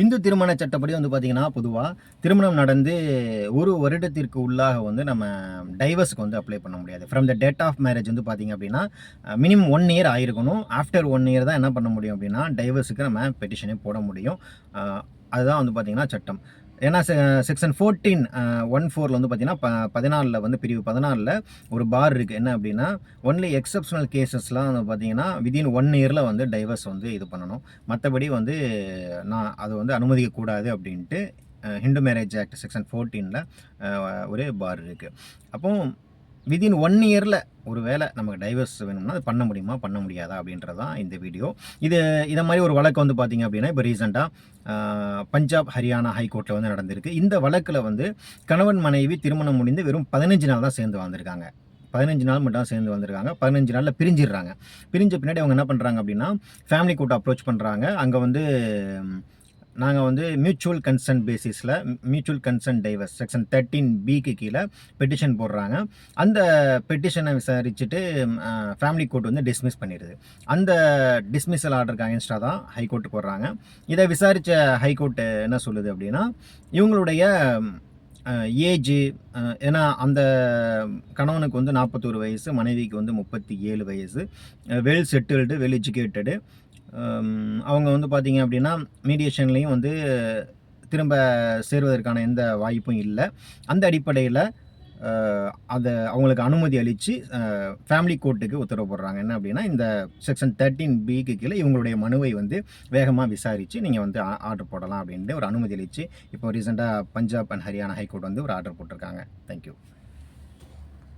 இந்து திருமண சட்டப்படி வந்து பார்த்திங்கன்னா பொதுவாக திருமணம் நடந்து ஒரு வருடத்திற்கு உள்ளாக வந்து நம்ம டைவர்ஸ்க்கு வந்து அப்ளை பண்ண முடியாது. From the date of marriage வந்து பார்த்திங்க அப்படின்னா மினிமம் ஒன் இயர் ஆயிருக்கணும். ஆஃப்டர் ஒன் இயர் தான் என்ன பண்ண முடியும் அப்படின்னா டைவர்ஸுக்கு நம்ம பெட்டிஷனே போட முடியும். அதுதான் வந்து பார்த்திங்கன்னா சட்டம். ஏன்னா செக்ஷன் ஃபோர்டீன் ஒன் ஃபோரில் வந்து பார்த்தீங்கன்னா ப பதினாலில் வந்து பிரிவு பதினாலில் ஒரு பார் இருக்குது என்ன அப்படின்னா ஒன்லி எக்ஸப்ஷனல் கேசஸ்லாம் வந்து பார்த்தீங்கன்னா விதின் ஒன் இயரில் வந்து டைவர்ஸ் வந்து இது பண்ணணும். மற்றபடி வந்து நான் அது வந்து அனுமதிக்கக்கூடாது அப்படின்ட்டு ஹிந்து மேரேஜ் ஆக்ட் செக்ஷன் ஃபோர்டீனில் ஒரு பார் இருக்குது அப்போது விதின் ஒன் இயரில் ஒரு வேளை நமக்கு டைவர்ஸ் வேணும்னா அது பண்ண முடியுமா பண்ண முடியாதா அப்படின்றது தான் இந்த வீடியோ இது இதை மாதிரி ஒரு வழக்கு வந்து பார்த்திங்க அப்படின்னா இப்போ ரீசெண்டாக பஞ்சாப் ஹரியானா ஹைகோர்ட்டில் வந்து நடந்திருக்கு. இந்த வழக்கில் வந்து கணவன் மனைவி திருமணம் முடிந்து வெறும் பதினஞ்சு நாள் தான் சேர்ந்து வந்திருக்காங்க. பதினஞ்சு நாள் மட்டும் தான் சேர்ந்து வந்திருக்காங்க. பதினஞ்சு நாளில் பிரிஞ்சிடுறாங்க. பிரிஞ்ச பின்னாடி அவங்க என்ன பண்ணுறாங்க அப்படின்னா ஃபேமிலி கோர்ட் அப்ரோச் பண்ணுறாங்க அங்கே வந்து நாங்கள் வந்து மியூச்சுவல் கன்சென்ட் பேசிஸில் mutual consent divorce section thirteen பிக்கு கீழே பெட்டிஷன் போடுறாங்க. அந்த பெட்டிஷனை விசாரிச்சுட்டு ஃபேமிலி கோர்ட் வந்து டிஸ்மிஸ் பண்ணிடுது. அந்த டிஸ்மிஸல் ஆர்டருக்கு அகேன்ஸ்டாக தான் ஹைகோர்ட்டு போடுறாங்க. இதை விசாரித்த ஹைகோர்ட்டு என்ன சொல்லுது அப்படின்னா இவங்களுடைய ஏஜு ஏன்னா அந்த கணவனுக்கு வந்து நாற்பத்தோரு வயசு மனைவிக்கு வந்து முப்பத்தி ஏழு வயசு வெல் செட்டில்டு வெல் எஜுகேட்டடு அவங்க வந்து பார்த்தீங்க அப்படின்னா மீடியேஷன்லேயும் வந்து திரும்ப சேர்வதற்கான எந்த வாய்ப்பும் இல்லை. அந்த அடிப்படையில் அதை அவங்களுக்கு அனுமதி அளித்து ஃபேமிலி கோர்ட்டுக்கு உத்தரவு போடுறாங்க. என்ன அப்படின்னா இந்த செக்ஷன் தேர்ட்டீன் பிக்கு கீழே இவங்களுடைய மனுவை வந்து வேகமாக விசாரித்து நீங்கள் வந்து ஆர்டர் போடலாம் அப்படின்ட்டு ஒரு அனுமதி அளித்து இப்போ ரீசெண்டாக பஞ்சாப் அண்ட் ஹரியானா ஹைகோர்ட் வந்து ஒரு ஆர்டர் போட்டிருக்காங்க. தேங்க்யூ